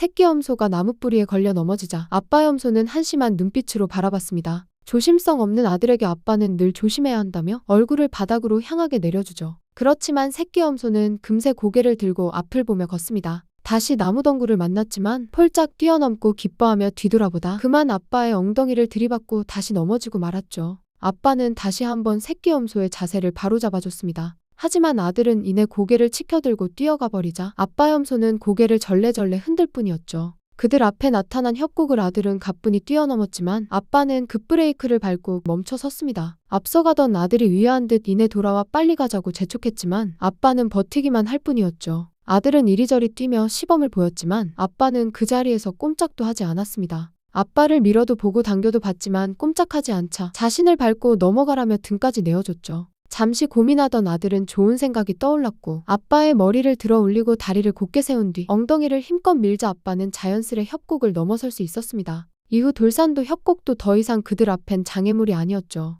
새끼 염소가 나무뿌리에 걸려 넘어지자 아빠 염소는 한심한 눈빛으로 바라봤습니다. 조심성 없는 아들에게 아빠는 늘 조심해야 한다며 얼굴을 바닥으로 향하게 내려주죠. 그렇지만 새끼 염소는 금세 고개를 들고 앞을 보며 걷습니다. 다시 나무덩굴을 만났지만 폴짝 뛰어넘고 기뻐하며 뒤돌아보다 그만 아빠의 엉덩이를 들이받고 다시 넘어지고 말았죠. 아빠는 다시 한번 새끼 염소의 자세를 바로잡아줬습니다. 하지만 아들은 이내 고개를 치켜들고 뛰어가 버리자 아빠 염소는 고개를 절레절레 흔들 뿐이었죠. 그들 앞에 나타난 협곡을 아들은 가뿐히 뛰어넘었지만 아빠는 급브레이크를 밟고 멈춰 섰습니다. 앞서가던 아들이 위화한 듯 이내 돌아와 빨리 가자고 재촉했지만 아빠는 버티기만 할 뿐이었죠. 아들은 이리저리 뛰며 시범을 보였지만 아빠는 그 자리에서 꼼짝도 하지 않았습니다. 아빠를 밀어도 보고 당겨도 봤지만 꼼짝하지 않자 자신을 밟고 넘어가라며 등까지 내어줬죠. 잠시 고민하던 아들은 좋은 생각이 떠올랐고 아빠의 머리를 들어 올리고 다리를 곧게 세운 뒤 엉덩이를 힘껏 밀자 아빠는 자연스레 협곡을 넘어설 수 있었습니다. 이후 돌산도 협곡도 더 이상 그들 앞엔 장애물이 아니었죠.